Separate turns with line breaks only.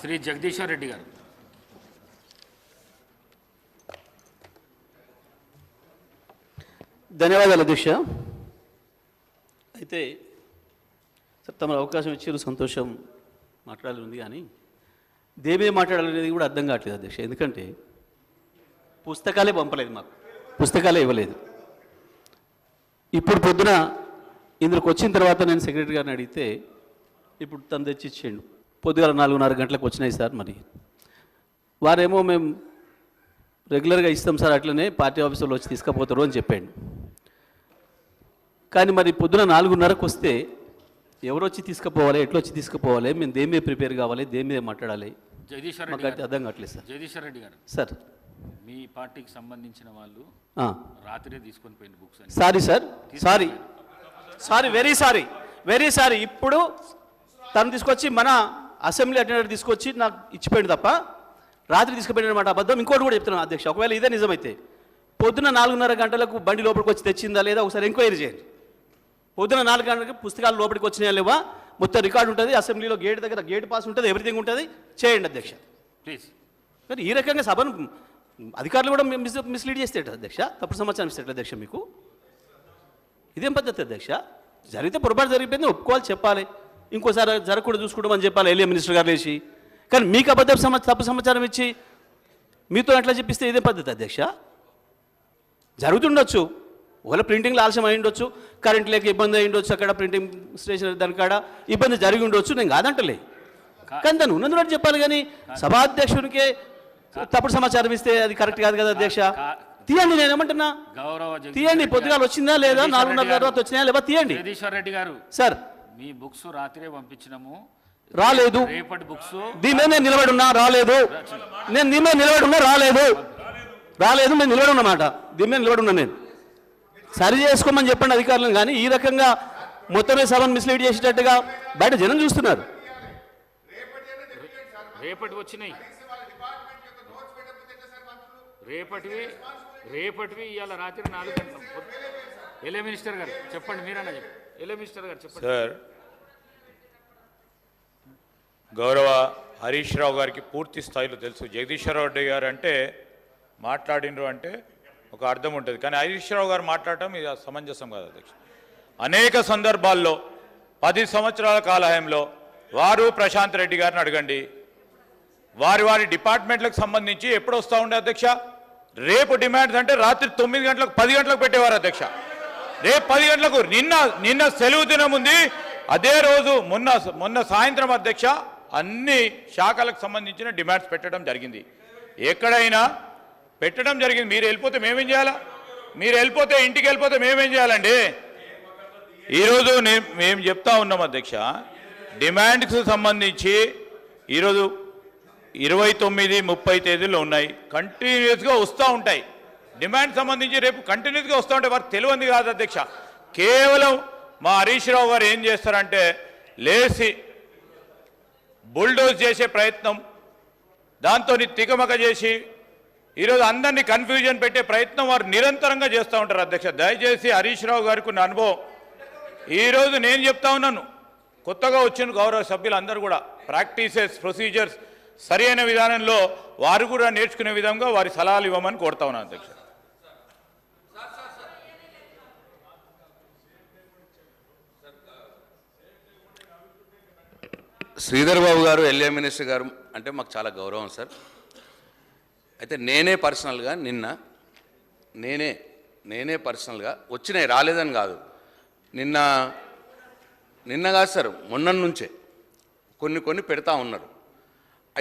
శ్రీ జగదీశ్వర్ రెడ్డి గారు.
ధన్యవాదాలు అధ్యక్ష. అయితే సార్ తమ అవకాశం ఇచ్చారు సంతోషం మాట్లాడాలి ఉంది కానీ దేమే మాట్లాడాలనేది కూడా అర్థం కావట్లేదు అధ్యక్ష. ఎందుకంటే పుస్తకాలే పంపలేదు మాకు. పుస్తకాలే ఇవ్వలేదు. ఇప్పుడు పొద్దున ఇందులోకి వచ్చిన తర్వాత నేను సెక్రటరీ గారిని అడిగితే ఇప్పుడు తను తెచ్చి ఇచ్చేయండు పొద్దుగాల నాలుగున్నర గంటలకు వచ్చినాయి సార్ మరి. వారేమో మేము రెగ్యులర్గా ఇస్తాం సార్ అట్లనే పార్టీ ఆఫీసులో వచ్చి తీసుకుపోతారు అని చెప్పాడు. కానీ మరి పొద్దున నాలుగున్నరకు వస్తే ఎవరు వచ్చి తీసుకుపోవాలి ఎట్లా వచ్చి తీసుకుపోవాలి మేము దేని మీద ప్రిపేర్ కావాలి దేని మీద మాట్లాడాలి?
జగదీశ్వర్ రెడ్డి
అర్థం కావట్లేదు సార్.
జగదీశ్వర్ రెడ్డి గారు
సార్.
మీ పార్టీకి సంబంధించిన వాళ్ళు. రాత్రే తీసుకొని పోయిన books
sorry sir sorry. Sorry very sorry very sorry. ఇప్పుడు తను తీసుకొచ్చి మన అసెంబ్లీ అటెండర్ తీసుకొచ్చి నాకు ఇచ్చిపోయింది తప్ప రాత్రి తీసుకుపోయినమాట అబద్ధం. ఇంకోటి కూడా చెప్తున్నాను అధ్యక్ష ఒకవేళ ఇదే నిజమైతే పొద్దున నాలుగున్నర గంటలకు బండి లోపలికి వచ్చి తెచ్చిందా లేదా ఒకసారి ఎంక్వైరీ చేయండి. పొద్దున నాలుగు గంటలకు పుస్తకాలు లోపలికి వచ్చినాయా లేవా? మొత్తం రికార్డు ఉంటుంది అసెంబ్లీలో గేట్ దగ్గర గేట్ పాస్ ఉంటుంది ఎవ్రీథింగ్ ఉంటుంది. చేయండి అధ్యక్ష.
ప్లీజ్
కానీ ఈ రకంగా సభను అధికారులు కూడా మిస్ మిస్లీడ్ చేస్తే ఎట్లా అధ్యక్ష తప్పుడు సమాచారం ఇస్తే ఎట్లా అధ్యక్ష మీకు. ఇదేం పద్ధతి అధ్యక్ష? జరిగితే పొరపాటు జరిగిపోయింది ఒప్పుకోవాలి చెప్పాలి. ఇంకోసారి జరగకూడదు చూసుకోవడం అని చెప్పాలి ఎల్ఏ మినిస్టర్ గారు లేచి. కానీ మీకు అబద్ధం తప్పు సమాచారం ఇచ్చి మీతో ఎట్లా చెప్పిస్తే ఇదే పద్ధతి అధ్యక్ష? జరుగుతుండొచ్చు. ఒకవేళ ప్రింటింగ్లో ఆలస్యం అయి ఉండొచ్చు కరెంట్ లేక ఇబ్బంది అయి ఉండొచ్చు అక్కడ ప్రింటింగ్ స్టేషన్ దాని కాడ ఇబ్బంది జరిగి ఉండొచ్చు నేను కాదంటలే. కానీ దాన్ని ఉన్నది ఉన్నట్టు చెప్పాలి కానీ సభాధ్యక్షునికే తప్పుడు సమాచారం ఇస్తే అది కరెక్ట్ కాదు కదా అధ్యక్ష? తీయండి నేను ఏమంటున్నా? తీయండి పొద్దుగాల. వచ్చిందా లేదా? నాలుగున్నర. తర్వాత వచ్చినాయా లేదా తీయండి.
జగదీశ్వర్ రెడ్డి గారు.
సార్
మీ బుక్స్ రాత్రే పంపించినాము.
రాలేదు.
రేపటి బుక్స్
దీని మీద నేను నిలబడి ఉన్నా రాలేదు. నేను దీని మీద నిలబడి ఉన్నా రాలేదు. రాలేదు నేను నిలబడి ఉన్నమాట దీని మీద నిలబడి ఉన్నా నేను. సరి చేసుకోమని చెప్పండి అధికారులను కానీ ఈ రకంగా మొత్తమే సభను మిస్లీడ్ చేసేటట్టుగా బయట జనం చూస్తున్నారు.
రేపటి వచ్చినాయి. రేపటివి రేపటివి ఇవాళ రాత్రి నాలుగు గంటల ఎల్ఏ మినిస్టర్ గారు చెప్పండి మీరన్నా చెప్పండి.
సార్ గౌరవ హరీష్ రావు గారికి పూర్తి స్థాయిలో తెలుసు. జగదీశ్వర రెడ్డి గారు అంటే మాట్లాడినరు అంటే ఒక అర్థం ఉంటుంది. కానీ హరీష్ రావు గారు మాట్లాడటం ఇది సమంజసం కాదు అధ్యక్ష. అనేక సందర్భాల్లో పది సంవత్సరాల కాలహయంలో వారు ప్రశాంత్ రెడ్డి గారిని అడగండి. వారి వారి డిపార్ట్మెంట్లకు సంబంధించి ఎప్పుడు వస్తూ ఉండే అధ్యక్ష? రేపు డిమాండ్స్ అంటే రాత్రి తొమ్మిది గంటలకు పది గంటలకు పెట్టేవారు అధ్యక్ష. రేపు పది గంటలకు నిన్న నిన్న సెలవు దినం ఉంది. అదే రోజు మొన్న మొన్న సాయంత్రం అధ్యక్ష అన్ని శాఖలకు సంబంధించిన డిమాండ్స్ పెట్టడం జరిగింది. ఎక్కడైనా పెట్టడం జరిగింది. మీరు వెళ్ళిపోతే మేమేం చేయాలా? మీరు వెళ్ళిపోతే ఇంటికి వెళ్ళిపోతే మేమేం చేయాలండి? ఈరోజు మేము చెప్తా ఉన్నాం అధ్యక్ష డిమాండ్స్ సంబంధించి ఈరోజు ఇరవై తొమ్మిది ముప్పై తేదీలు ఉన్నాయి. కంటిన్యూస్గా వస్తూ ఉంటాయి. డిమాండ్ సంబంధించి రేపు కంటిన్యూస్గా వస్తూ ఉంటే వారికి తెలియంది కాదు అధ్యక్ష. కేవలం మా హరీష్ రావు గారు ఏం చేస్తారంటే లేచి బుల్డోజ్ చేసే ప్రయత్నం దాంతో తికమక చేసి ఈరోజు అందరినీ కన్ఫ్యూజన్ పెట్టే ప్రయత్నం వారు నిరంతరంగా చేస్తూ ఉంటారు అధ్యక్ష. దయచేసి హరీష్ రావు గారికి ఉన్న అనుభవం. ఈరోజు నేను చెప్తా ఉన్నాను కొత్తగా వచ్చిన గౌరవ సభ్యులందరూ కూడా ప్రాక్టీసెస్ ప్రొసీజర్స్ సరి అయిన విధానంలో వారు కూడా నేర్చుకునే విధంగా వారి సలహాలు ఇవ్వమని కోరుతా ఉన్నాను అధ్యక్ష.
శ్రీధర్ బాబు గారు ఎల్ఏ మినిస్టర్ గారు అంటే మాకు చాలా గౌరవం సార్. అయితే నేనే పర్సనల్గా నిన్న నేనే నేనే పర్సనల్గా వచ్చినాయి రాలేదని కాదు. నిన్న నిన్న కాదు సార్ మొన్న నుంచే కొన్ని కొన్ని పెడతా ఉన్నారు.